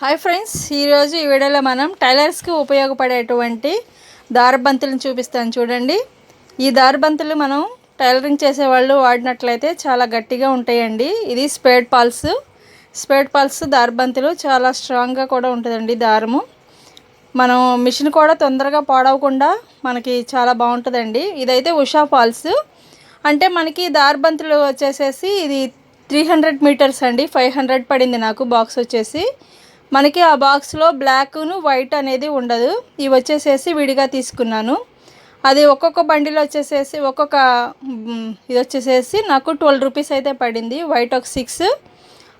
Hi friends ఈరోజు ఈ వీడియోలో మనం టైలర్స్కి ఉపయోగపడేటువంటి దారబంతులను చూపిస్తాను చూడండి. ఈ దారబంతులు మనం టైలరింగ్ చేసేవాళ్ళు వాడినట్లయితే చాలా గట్టిగా ఉంటాయండి. ఇది స్పేడ్ పాల్స్. స్పేడ్ పాల్స్ దారబంతులు చాలా స్ట్రాంగ్గా కూడా ఉంటుందండి దారము. మనం మిషన్ కూడా తొందరగా పాడవకుండా మనకి చాలా బాగుంటుందండి. ఇదైతే ఉషా పాల్స్. అంటే మనకి దారబంతులు వచ్చేసేసి ఇది త్రీ హండ్రెడ్ మీటర్స్ అండి. ఫైవ్ హండ్రెడ్ పడింది నాకు బాక్స్ వచ్చేసి. మనకి ఆ బాక్స్లో బ్లాక్ను వైట్ అనేది ఉండదు. ఇవి వచ్చేసేసి విడిగా తీసుకున్నాను. అది ఒక్కొక్క బండిలో వచ్చేసేసి ఒక్కొక్క ఇది వచ్చేసేసి నాకు ట్వెల్వ్ రూపీస్ అయితే పడింది. వైట్ ఒక సిక్స్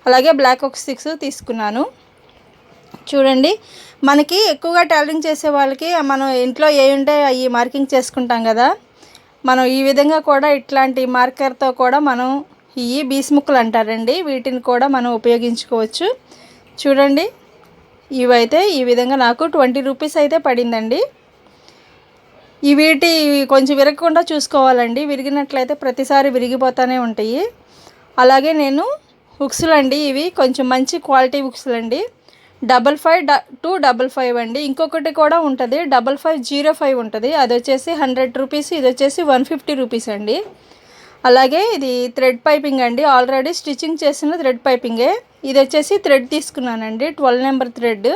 అలాగే బ్లాక్ ఒక సిక్స్ తీసుకున్నాను. చూడండి మనకి ఎక్కువగా టైలరింగ్ చేసే వాళ్ళకి మనం ఇంట్లో ఏ ఉంటే అవి మార్కింగ్ చేసుకుంటాం కదా. మనం ఈ విధంగా కూడా ఇట్లాంటి మార్కర్తో కూడా మనం ఈ బీస్ ముక్కలు అంటారండి. వీటిని కూడా మనం ఉపయోగించుకోవచ్చు. చూడండి ఇవైతే ఈ విధంగా నాకు ట్వంటీ రూపీస్ అయితే పడిందండి. ఈ వీటి కొంచెం విరగకుండా చూసుకోవాలండి. విరిగినట్లయితే ప్రతిసారి విరిగిపోతూనే ఉంటాయి. అలాగే నేను హుక్స్లు అండి ఇవి కొంచెం మంచి క్వాలిటీ హుక్స్లు అండి. డబల్ ఫైవ్ డ టూ డబల్ ఫైవ్ అండి. ఇంకొకటి కూడా ఉంటుంది. డబల్ ఫైవ్ జీరో ఫైవ్ ఉంటుంది. అది వచ్చేసి హండ్రెడ్ రూపీస్ ఇది వచ్చేసి వన్ ఫిఫ్టీ రూపీస్ అండి. అలాగే ఇది థ్రెడ్ పైపింగ్ అండి. ఆల్రెడీ స్టిచ్చింగ్ చేసిన థ్రెడ్ పైపింగే ఇది వచ్చేసి థ్రెడ్ తీసుకున్నానండి. ట్వెల్వ్ నెంబర్ థ్రెడ్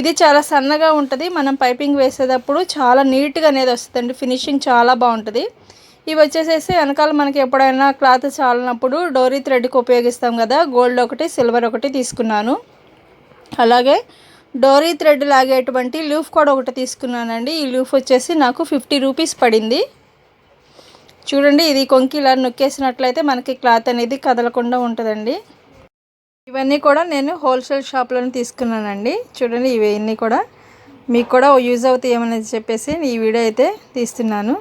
ఇది చాలా సన్నగా ఉంటుంది. మనం పైపింగ్ వేసేటప్పుడు చాలా నీట్గా అనేది వస్తుందండి. ఫినిషింగ్ చాలా బాగుంటుంది. ఇవి వచ్చేసేసి వెనకాల మనకి ఎప్పుడైనా క్లాత్ చాలినప్పుడు డోరీ థ్రెడ్కి ఉపయోగిస్తాం కదా. గోల్డ్ ఒకటి సిల్వర్ ఒకటి తీసుకున్నాను. అలాగే డోరీ థ్రెడ్ లాగేటువంటి లూఫ్ కూడా ఒకటి తీసుకున్నానండి. ఈ లూఫ్ వచ్చేసి నాకు ఫిఫ్టీ రూపీస్ పడింది. చూడండి ఇది కొంకి ఇలా నొక్కేసినట్లయితే మనకి క్లాత్ అనేది కదలకుండా ఉంటుందండి. ఇవన్నీ కూడా నేను హోల్సేల్ షాప్లోనే తీసుకున్నానండి. చూడండి ఇవన్నీ కూడా. మీకు కూడా యూజ్ అవుతాయేమని చెప్పేసి ఈ వీడియో అయితే తీస్తున్నాను.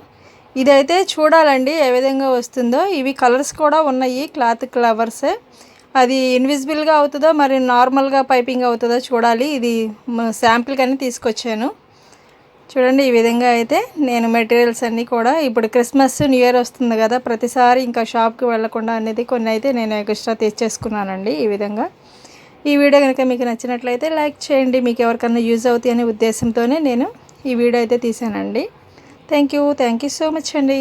ఇదైతే చూడాలండి ఏ విధంగా వస్తుందో. ఇవి కలర్స్ కూడా ఉన్నాయి క్లాత్ ఫ్లవర్సే అది ఇన్విజిబుల్గా అవుతుందో మరి నార్మల్గా పైపింగ్ అవుతుందో చూడాలి. ఇది శాంపిల్ కానీ తీసుకొచ్చాను. చూడండి ఈ విధంగా అయితే నేను మెటీరియల్స్ అన్నీ కూడా ఇప్పుడు క్రిస్మస్ న్యూ ఇయర్ వస్తుంది కదా ప్రతిసారి ఇంకా షాప్కి వెళ్ళకుండా అనేది కొన్ని అయితే నేను ఎక్స్ట్రా తెచ్చేసుకున్నానండి ఈ విధంగా. ఈ వీడియో కనుక మీకు నచ్చినట్లయితే లైక్ చేయండి మీకు ఎవరికన్నా యూజ్ అవుతాయి అనే ఉద్దేశంతోనే నేను ఈ వీడియో అయితే తీసానండి. Thank you thank you so much అండి.